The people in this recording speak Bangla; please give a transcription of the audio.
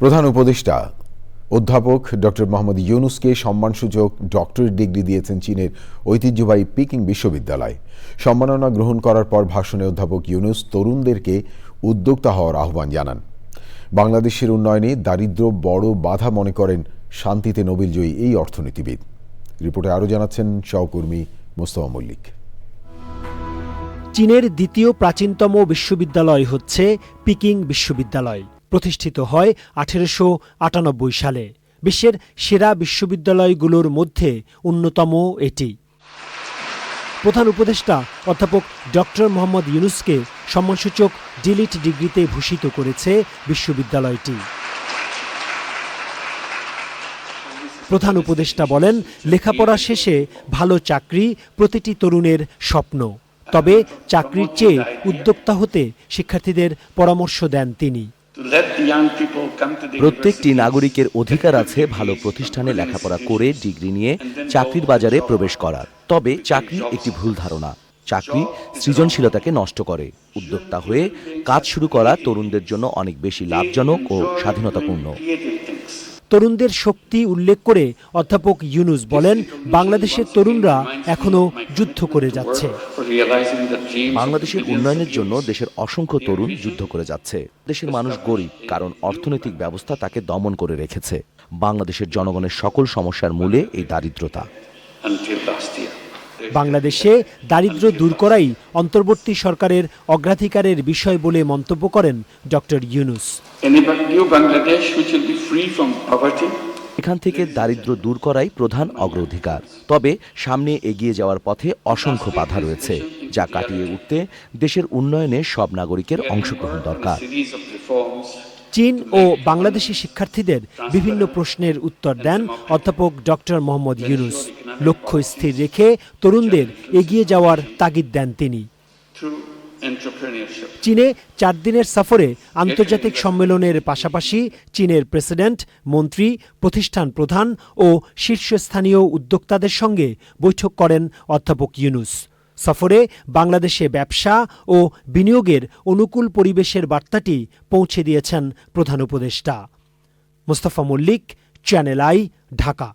প্রধান উপদেষ্টা, অধ্যাপক ডক্টর মোহাম্মদ ইউনুসকে সম্মানসূচক ডক্টরেট ডিগ্রি দিয়েছেন চীনের ঐতিহ্যবাহী পিকিং বিশ্ববিদ্যালয়। সম্মাননা গ্রহণ করার পর ভাষণে অধ্যাপক ইউনুস তরুণদেরকে উদ্যোক্তা হওয়ার আহ্বান জানান। বাংলাদেশের উন্নয়নে দারিদ্র্য বড় বাধা মনে করেন শান্তিতে নোবেলজয়ী এই অর্থনীতিবিদ। রিপোর্টে আরও জানাচ্ছেন সহকর্মী মোস্তফা মল্লিক। চীনের দ্বিতীয় প্রাচীনতম বিশ্ববিদ্যালয় হচ্ছে পিকিং বিশ্ববিদ্যালয়। প্রতিষ্ঠিত হয় আঠেরোশো আটানব্বই সালে। বিশ্বের সেরা বিশ্ববিদ্যালয়গুলোর মধ্যে অন্যতম এটি। প্রধান উপদেষ্টা অধ্যাপক ডক্টর মোহাম্মদ ইউনুসকে সম্মানসূচক ডিলিট ডিগ্রিতে ভূষিত করেছে বিশ্ববিদ্যালয়টি। প্রধান উপদেষ্টা বলেন, লেখাপড়া শেষে ভালো চাকরি প্রতিটি তরুণের স্বপ্ন। তবে চাকরির চেয়ে উদ্যোক্তা হতে শিক্ষার্থীদের পরামর্শ দেন তিনি। প্রত্যেকটি নাগরিকের অধিকার আছে ভালো প্রতিষ্ঠানে লেখাপড়া করে ডিগ্রি নিয়ে চাকরির বাজারে প্রবেশ করার। তবে চাকরি একটি ভুল ধারণা। চাকরি সৃজনশীলতাকে নষ্ট করে। উদ্যোক্তা হয়ে কাজ শুরু করা তরুণদের জন্য অনেক বেশি লাভজনক ও স্বাধীনতাপূর্ণ। তরুণদের শক্তি উল্লেখ করে অধ্যাপক ইউনুস বলেন, বাংলাদেশের তরুণরা এখনও যুদ্ধ করে যাচ্ছে। বাংলাদেশের উন্নয়নের জন্য দেশের অসংখ্য তরুণ যুদ্ধ করে যাচ্ছে। দেশের মানুষ গরিব, কারণ অর্থনৈতিক ব্যবস্থা তাকে দমন করে রেখেছে। বাংলাদেশের জনগণের সকল সমস্যার মূলে এই দারিদ্রতা। বাংলাদেশে দারিদ্র্য দূর করাই অন্তর্বর্তী সরকারের অগ্রাধিকারের বিষয় বলে মন্তব্য করেন ডক্টর ইউনুস। এখান থেকে দারিদ্র দূর করাই প্রধান অগ্রাধিকার। তবে সামনে এগিয়ে যাওয়ার পথে অসংখ্য বাধা রয়েছে যা কাটিয়ে উঠতে দেশের উন্নয়নে সব নাগরিকের অংশগ্রহণ দরকার। চীন ও বাংলাদেশি শিক্ষার্থীদের বিভিন্ন প্রশ্নের উত্তর দেন অধ্যাপক ডক্টর মোহাম্মদ ইউনুস। লক্ষ্য স্থির রেখে তরুণদের এগিয়ে যাওয়ার তাগিদ দেন তিনি। চীনে চার দিনের সফরে আন্তর্জাতিক সম্মেলনের পাশাপাশি চীনের প্রেসিডেন্ট, মন্ত্রী, প্রতিষ্ঠান প্রধান ও শীর্ষস্থানীয় উদ্যোক্তাদের সঙ্গে বৈঠক করেন অধ্যাপক ইউনুস। সফরে বাংলাদেশে ব্যবসা ও বিনিয়োগের অনুকূল পরিবেশের বার্তাটি পৌঁছে দিয়েছেন প্রধান উপদেষ্টা। Mostafa Mallick, channel I, Dhaka.